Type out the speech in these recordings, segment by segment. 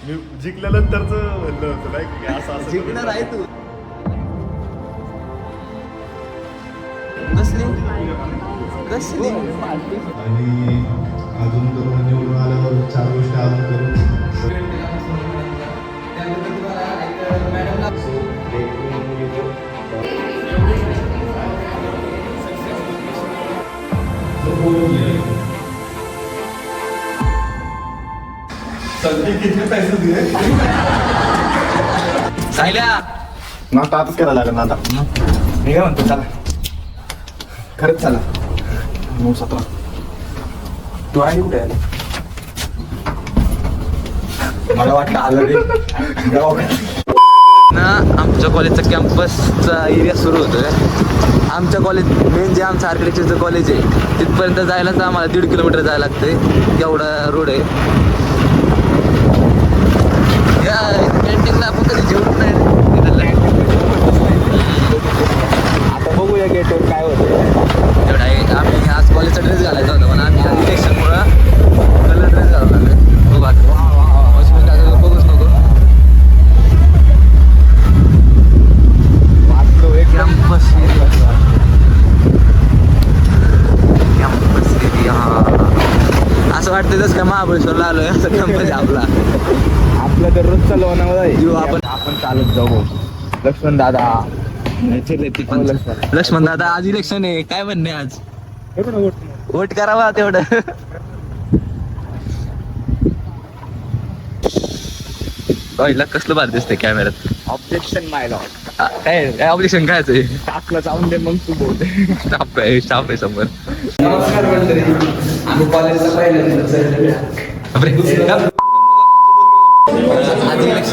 मी जिंकल्यानंतरच म्हणलं होतं नाही की? असं असं जिंकणार आहे तू. कसली? कसली? आणि अजून करून निवडून आल्यावर चार गोष्टी अजून करून. सायल्या. नाटक आताच करायला लागेल ना आता. मी काय म्हणतो चला. खरंच चला. नऊ सतरा. तू आहे कुठे? मला वाटलं आलं रे. ना आमच्या कॉलेजचा कॅम्पसचा एरिया सुरू होतोय. आमच्या कॉलेज मेन जे आमचं आर्किटेक्चरचं कॉलेज आहे तिथपर्यंत जायलाच आम्हाला दीड किलोमीटर जायला लागतंय. एवढा रोड आहे. या कॅन्टीनला आपण कधी जेवण नाही आता बघूया गेटवर काय होतं आहे आम्ही आज कॉलेजचा ड्रेस घालायचा होता पण आम्ही आज इलेक्शनमुळं कलर ड्रेस घालून आलोय. बघू आता. वॉचमॅन काय बघूच नको. कॅम्पस एरिया कॅम्पस एरिया असं वाटतं जसं काय महाबळेश्वरला आलोय असं कॅम्पस आपलं. तर रोजचा लोणावळा आहे. आपण आपण चालत जाऊ लक्ष्मण दादा. लक्ष्मण दादा. आज इलेक्शन आहे. काय म्हणणे आज? वोट करावा तेवढं. पहिला कसलं भारी दिसतंय कॅमेऱ्यात ऑब्जेक्शन माय लॉ काय ऑब्जेक्शन काय टाकलं जाऊन दे मग तू बोल. स्टाफ आहे स्टाफ आहे समोर. नमस्कार मंडळी. आम्ही कॉलेजचा पहिल्यांदा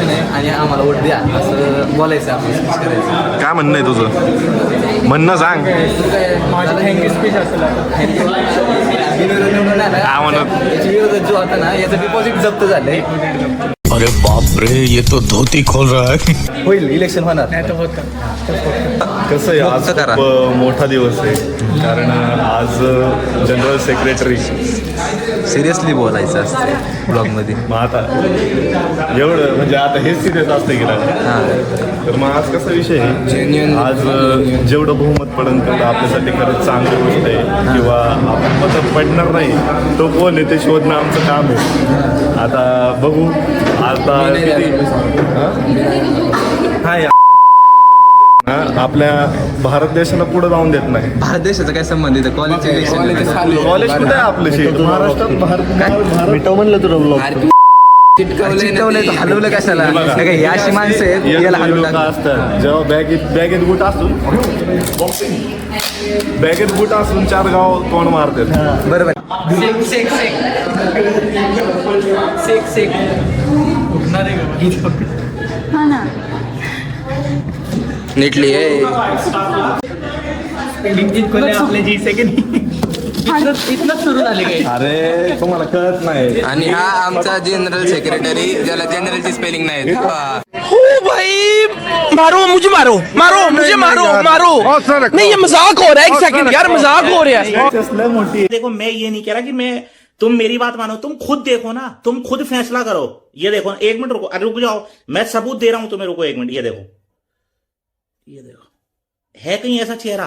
आहे आणि आम्हाला वोट द्या असं बोलायचं आपण करायचं काय म्हणणं आहे तुझं? म्हणणं सांग. थँक्यू स्पीच असेल बिनविरोध निवडून आला. काय म्हणत? याच्या विरोधात जो होता ना याचं डिपॉझिट जप्त झालंय अरे बाप रे ये तो धोती खोल रहा है. होईल इलेक्शन होणार. कसं आहे आज मुक्त करा. खूप अ, मोठा दिवस आहे. कारण आज जनरल सेक्रेटरी सिरियसली बोलायचं असतं ब्लॉगमध्ये मग आता एवढं म्हणजे आता हेच सिरियस असतं की हा. तर मग आज कसा विषय आहे? आज जेवढं बहुमत पडेल तेवढं आपल्यासाठी खरंच चांगली गोष्ट आहे. किंवा आपण मत पडणार नाही तो कोण आहे ते शोधणं आमचं काम आहे. आता बघू. आता किती हा? आपल्या भारत देशाला पुढे जाऊन देत नाही. भारत देशाचा काय संबंध आहे कॉलेजचे इलेक्शन कॉलेज कुठे आहे आपलं शेत महाराष्ट्रात भारत मिटव म्हणलं तुला चिटकवलंय तर हलवलं कशाला? हे काय, अशी माणसं आहेत? याला टाकलं. असतात. जेव्हा बॅगेत बॅगेत बुट असून बॅगेत बुट असून चार गाव तोंड मारतात. बरोबर. सेक सेक सेक सेक झाले काही अरे तुम्हाला कळत नाही. आणि हा आमचा जनरल सेक्रेटरी ज्याला जनरलची स्पेलिंग नाही येत. हा. मारो मुझे मारो मारो मुझे मारो मारो। नहीं ये मज़ाक हो रहा है एक सेकंड यार मज़ाक हो रहा है। देखो मैं ये नहीं कह रहा कि मैं तुम मेरी बात मानो तुम खुद देखो ना तुम खुद फैसला करो। ये देखो एक मिनट रुको अरे रुक जाओ मैं सबूत दे रहा हूँ तुम्हें रुको एक मिनट ये देखो। ये देखो। है कहीं ऐसा चेहरा?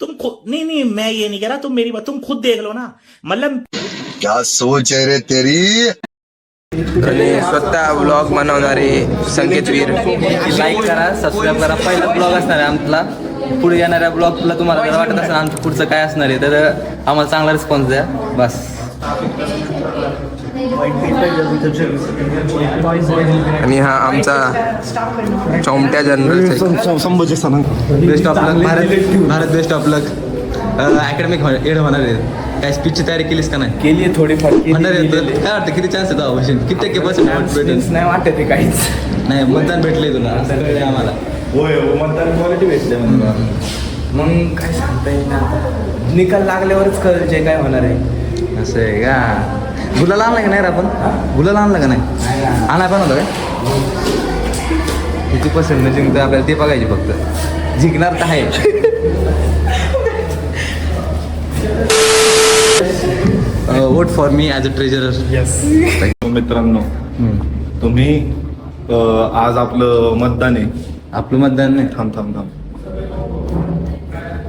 तुम खुद नहीं नहीं मैं ये नहीं कह रहा तुम मेरी बात तुम खुद देख लो ना। मतलब क्या सोच है रे तेरी? आणि स्वतः ब्लॉग बनवणारे संकेतवीर लाईक करा सबस्क्राईब करा. पहिला ब्लॉग असणार आहे आमचा पुढे येणाऱ्या ब्लॉगला तुम्हाला जर वाटत असेल आमचं पुढचं काय असणार आहे तर आम्हाला चांगला रिस्पॉन्स द्या. बस. आणि हा आमचा चौमट्या general Sambhaji best of luck Bharat Bharat best of luck academic head होणार आहे. काय स्पीचची तयारी केलीस का नाही? केली थोडीफार होणार आहे तर काय वाटतं किती चान्स आहे ऑप्शन किती टक्के पर्सेंट भेटेल? नाही वाटत आहे काहीच. नाही मतदान भेटलंय तुला. आम्हाला. होय हो, मतदान क्वालिटी भेटते मग काय सांगता येईल निकाल लागल्यावरच कळेल जे काय होणार आहे. असं आहे का? गुलाल आणला का नाही रे आपण? गुलाल आणला का नाही? आणाय पण होतं काय? किती पर्सेंट जिंकतं आपल्याला ते बघायचे फक्त. जिंकणार तर आहे. Vote for me as a treasurer मित्रांनो तुम्ही आज आपलं मतदान आहे. आपलं मतदान नाही. थांब थांब थांब.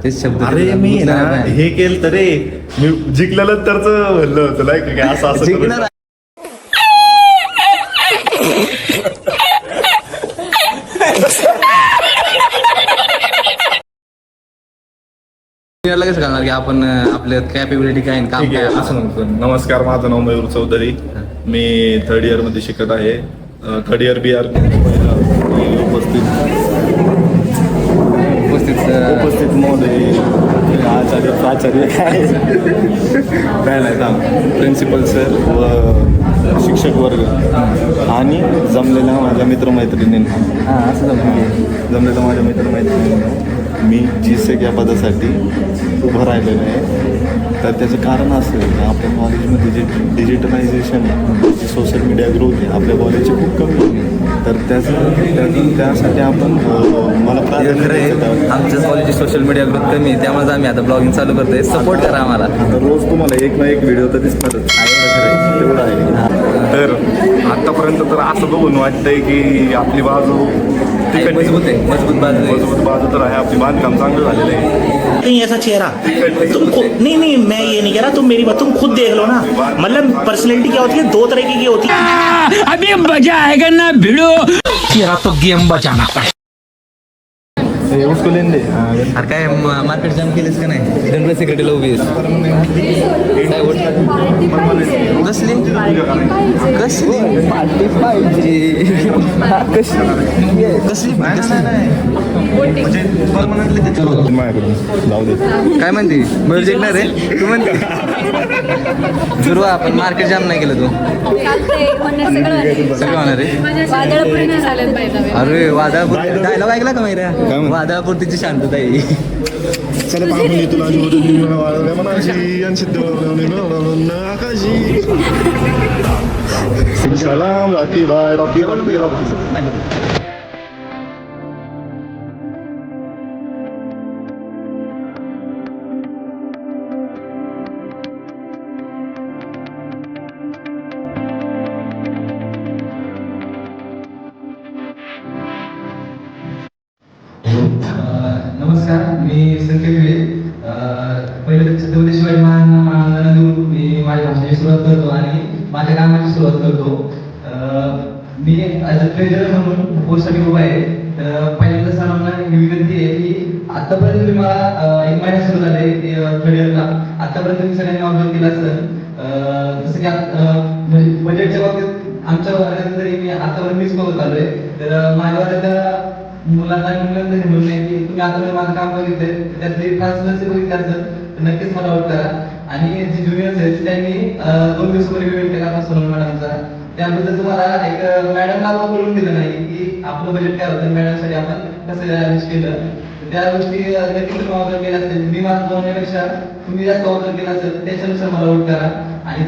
तेच शब्द अरे मी ना हे केलं तर रे मी जिंकलेलं तरच म्हणलं होतं नाही का? काय असं असं. जिंकणार लगेच सांगणार की आपण आपल्या कॅपेबिलिटी काय आणि काम ठीक काय? आहे असं म्हणतो. नमस्कार माझं नाव मयूर चौधरी. मी थर्ड इयरमध्ये शिकत आहे. थर्ड इयर बी आर उपस्थित उपस्थित महोदय आचार्य प्राचार्य. काय काय नाही प्रिन्सिपल सर व शिक्षक वर्ग आणि जमलेल्या माझ्या मित्रमैत्रिणींना. हा, असं जमतं. जमलेल्या माझ्या मित्रमैत्रिणींना मी जी सेक या पदासाठी उभं राहिलेलो आहे. तर त्याचं कारण असं आहे की आपल्या कॉलेजमध्ये जे डिजिटलायझेशन सोशल मीडिया ग्रोथ आहे आपल्या कॉलेजची खूप कमी आहे. तर त्याचं त्या- त्यासाठी आपण मला. आमच्या कॉलेजची सोशल मीडिया ग्रोथ कमी आहे त्यामुळे आम्ही आता ब्लॉगिंग चालू करतोय. सपोर्ट करा आम्हाला. आता रोज तुम्हाला एक ना एक व्हिडिओ तर दिसणारच. तेवढं आहे. तर आतापर्यंत तर असं बघून वाटतंय की आपली बाजू तिकडली- मज़बूत आहे मज़बूत बाजू मज़बूत बाजू तर आहे आपली बांधकाम चांगलं झालेलं आहे कहीं ऐसा चेहरा। तुम खुद नहीं नहीं मैं ये नहीं कह रहा तुम मेरी बात तुम खुद देख लो ना। मतलब पर्सनैलिटी क्या होती है? दो तरह की होती है। अभी मज़ा आएगा ना भिड़ो। तेरा तो गेम बचाना पड़ेगा हे उसको लेन दे। अरे काय मार्केट जाम केलेस का नाही। जनरल सेक्रेटरीला उभी आहेस काय वोट कसली कसली पार्टी पाहिजे कसली जाऊ दे काय म्हणते? मयूर जिंकणार रे तू म्हणते? दुर्वा आपण मार्केट जाम नाही केलं तू. सगळं होणार पाहिजे अरे वादळापूर डायलॉग ऐकला का माहिती? वादळापूर्तीची शांतता आहे. चला पाहुणे तुला आकाशी. সালাম রাখি ভাই রকি রকি রকি मी ॲज अ ट्रेजर म्हणून पोस्टसाठी उभा आहे. तर पहिल्यांदा सरांना ही विनंती आहे की आतापर्यंत मी मला एक महिना सुरू झाले थर्ड इयरला आतापर्यंत मी सगळ्यांनी ऑर्डर केला सर जसं की बजेटच्या म्हणजे बाबतीत आमच्या वर्गात तरी मी आतापर्यंत मीच बघत आलोय तर माझ्या वर्गाच्या मुलांना मुलांना हे म्हणून आहे की तुम्ही आता माझं काम बघितलंय त्यातली ट्रान्सपरन्सी बघितलं असेल तर नक्कीच मला वोट आणि जे ज्युनियर्स आहेत त्यांनी दोन दिवसापूर्वी इव्हेंट केला होता सोनल मॅडमचा त्याबद्दल तुम्हाला एक मॅडमला बोलून दिलं नाही की आपलं बजेट काय होतं मॅडमसाठी आपण कसं अरेंज केलं. त्या गोष्टी अं, तुम्ही ऑर्डर केला असतील मी माझं बोलण्यापेक्षा तुम्ही जास्त ऑर्डर केला असेल त्याच्यानुसार मला वोट करा. आणि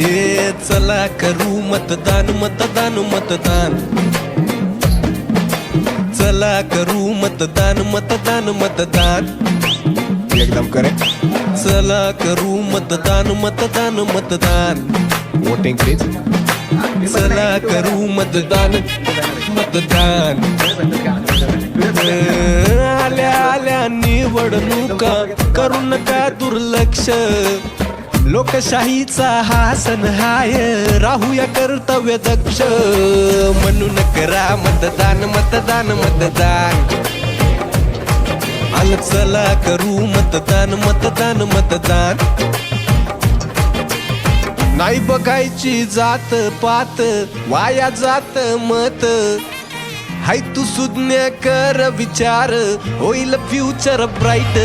ये चला करू मतदान मतदान मतदान चला करू मतदान मतदान मतदान एकदम करेक्ट चला करू मतदान मतदान मतदान वोटिंग प्लीज चला करू मतदान मतदान. आल्या आल्या निवडणुका करू नका दुर्लक्ष? लोकशाहीचा हा सण हाय राहूया कर्तव्य दक्ष. म्हणून करा मतदान मतदान मतदान. आलं चला करू मतदान मतदान मतदान. नाही बघायची जात पात वाया जात मत. हाय तू सुज्ञ कर विचार होईल फ्युचर ब्राईट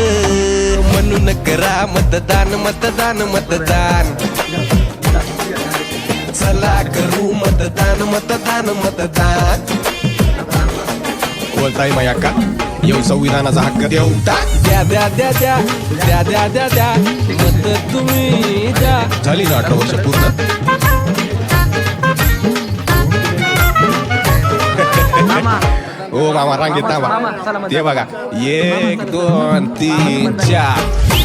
म्हणून करा मतदान मतदान मतदान. चला करू मतदान मतदान मतदान. बोलताय माया का? येऊ संविधानाचा हक्क देऊ द्या द्या द्या द्या द्या द्या द्या द्या मत तुम्ही द्या झाली ना अठरा वर्ष पूर्ण हो मामा रांगेत थांबा ते बघा एक दोन तीन चार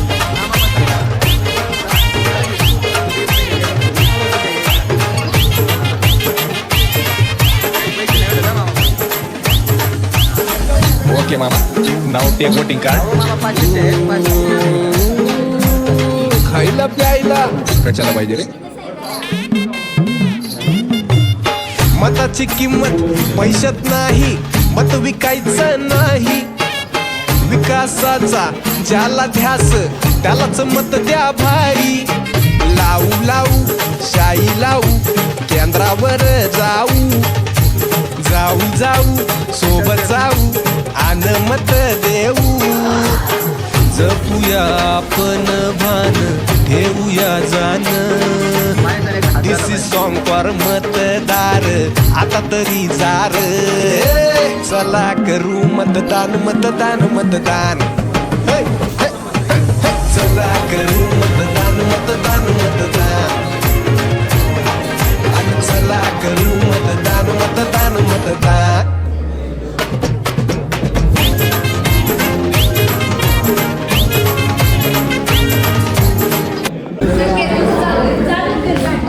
ओके मामा. नाव टेक वोटिंग कार्ड खायला प्यायला. कशाला पाहिजे रे? मताची किंमत पैशात नाही मत विकायचं नाही. विकासाचा ज्याला ध्यास त्यालाच मत द्या भाई. लावू लावू शाई लावू केंद्रावर जाऊ. जाऊ जाऊ सोबत जाऊ. मत देऊ. जपूया आपण भान ठेवूया जाण दिस इज सॉन्ग फॉर मतदार आता तरी जार. चला करू मतदान मतदान मतदान. चला करू मतदान मतदान मतदान. चला करू मतदान मतदान मतदान.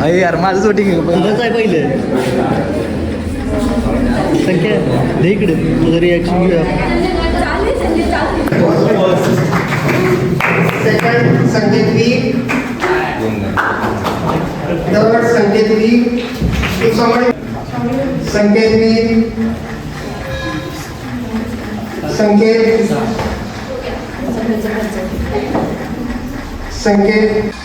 अरे यार माझं शूटिंग आहे पहिले. संख्या दे इकडे. तुझं रिॲक्शन घेऊया. Second Sanket third Sanket Sanket Sanket. Sanket.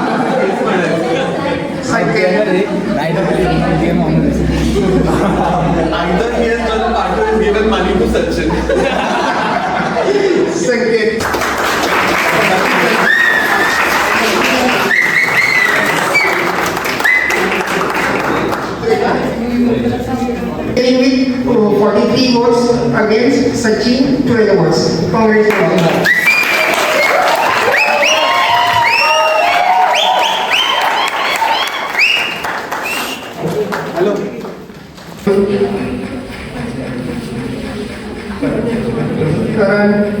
Either he has given money to Sachin. 43 votes against Sachin, 12 votes. Congratulations. الرحمن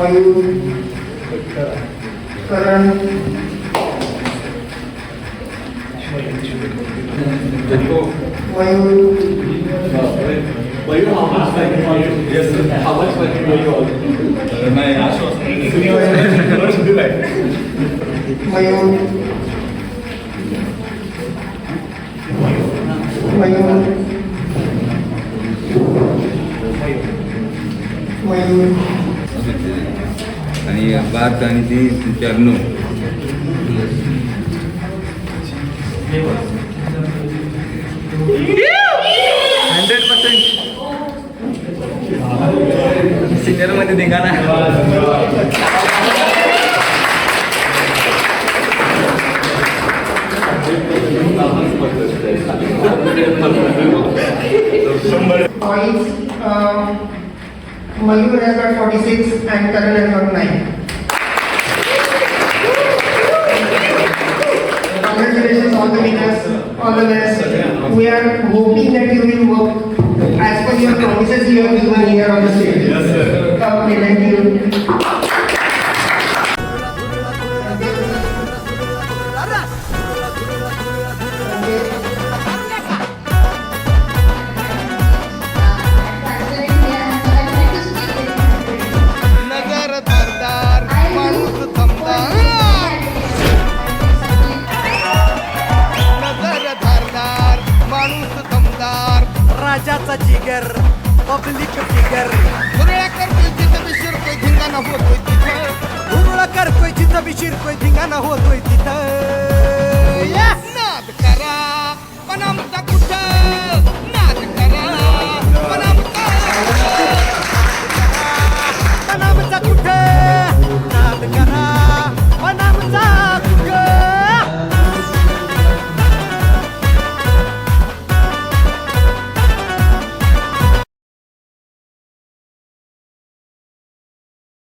ويذكرن ويذكرن ويذكرن आणि पाच आणि ती चार नऊ हंड्रेड पर्सेंट. सिनियरमध्ये निघाला Points. Mayur has got 46 and Karan has got 9. Congratulations all the winners, all the best. We are hoping बी शिरतोय धिंगाणा होतोय तिथं. नाद करा. पण